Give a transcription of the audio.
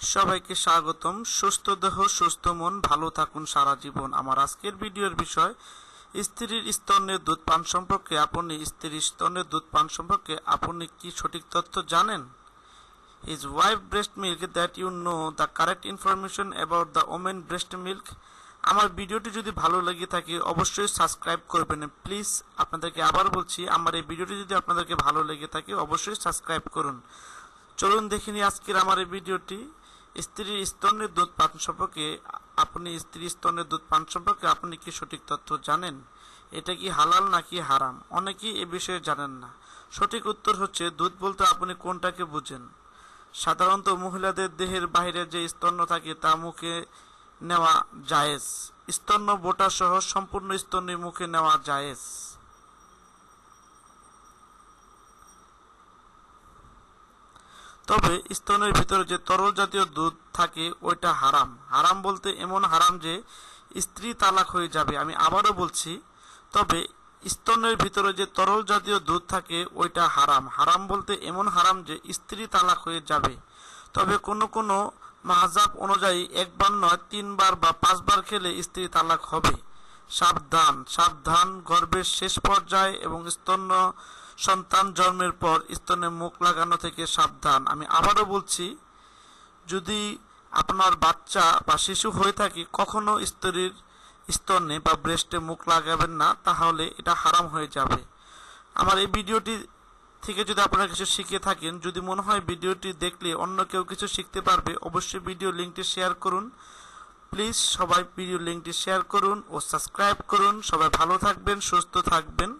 সবাইকে স্বাগতম। সুস্থ দেহ, সুস্থ মন, ভালো থাকুন সারা জীবন। আমার আজকের ভিডিওর বিষয়, স্ত্রীর স্তনের দুধ পান সম্পর্কে। আপনি স্ত্রীর স্তনের দুধ পান সম্পর্কে আপনি কি সঠিক তথ্য জানেন? Is wife breast milk that you know, the correct information about the woman breast milk আমার ভিডিওটি যদি ভালো লেগে থাকে, অবশ্যই সাবস্ক্রাইব করবেন। প্লিজ আপনাদেরকে আবার বলছি, আমার এই ভিডিওটি যদি আপনাদেরকে ভালো লেগে থাকে, অবশ্যই সাবস্ক্রাইব করুন। চলুন দেখে নিই আজকের আমার এই ভিডিওটি। স্ত্রীর স্তনের দুধ পান সম্পর্কে আপনি স্ত্রীর স্তনের দুধ পান সম্পর্কে আপনি কি সঠিক তথ্য জানেন? এটা কি হালাল নাকি হারাম? অনেকেই এ বিষয়ে জানেন না। সঠিক উত্তর হচ্ছে দুধ বলতে আপনি কোনটাকে বুঝেন? সাধারণত মহিলাদের দেহের বাইরে যে স্তন্য থাকে তা মুখে নেওয়া জায়েজ। স্তন্য বোটা সহ সম্পূর্ণ স্তন্য মুখে নেওয়া জায়েজ। তবে স্তনের ভিতরে যে তরল জাতীয় দুধ থাকে, ওইটা হারাম। হারাম বলতে এমন হারাম যে স্ত্রী তালাক হয়ে যাবে, আমি আবারও বলছি। তবে স্তনের ভিতরে যে তরল জাতীয় দুধ থাকে, ওইটা হারাম। হারাম বলতে এমন হারাম যে স্ত্রী তালাক হয়ে যাবে। তবে কোনো কোনো মাহাজাব অনুযায়ী একবার নয়, তিনবার বা পাঁচবার খেলে স্ত্রী তালাক হবে। সাবধান সাবধান গর্ভের শেষ পর্যায়ে এবং স্তন্য সন্তান জন্মের পর স্তনে মুখ লাগানো থেকে সাবধান। আমি আবারও বলছি, যদি আপনার বাচ্চা বা শিশু হয়ে থাকে, কখনো স্ত্রীর স্তনে বা ব্রেস্টে মুখ লাগাবেন না, তাহলে এটা হারাম হয়ে যাবে। আমার এই ভিডিওটি থেকে যদি আপনারা কিছু শিখে থাকেন, যদি মনে হয় ভিডিওটি দেখলে অন্য কেউ কিছু শিখতে পারবে, অবশ্যই ভিডিও লিঙ্কটি শেয়ার করুন। প্লিজ সবাই ভিডিও লিঙ্কটি শেয়ার করুন ও সাবস্ক্রাইব করুন। সবাই ভালো থাকবেন সুস্থ থাকবেন।